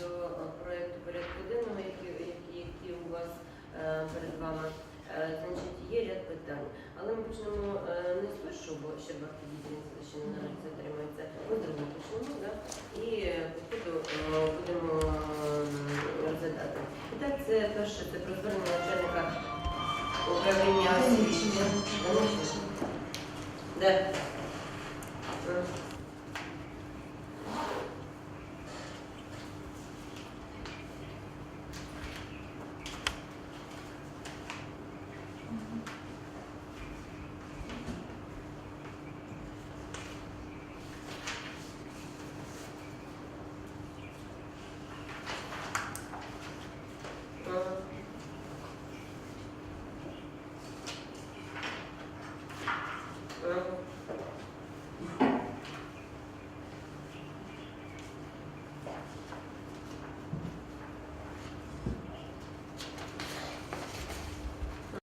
до проекту порядку денного, які, які у вас е, перед вами. Е, Значить, є ряд питань. Але ми почнемо е, не з першого, бо ще багато дітей ще не навіть затримується. Ми з другого почнемо, да? і по ходу е, будемо ем, розглядати. І так, це перше, це про звернення начальника управління освіти. Що? Де? 嗯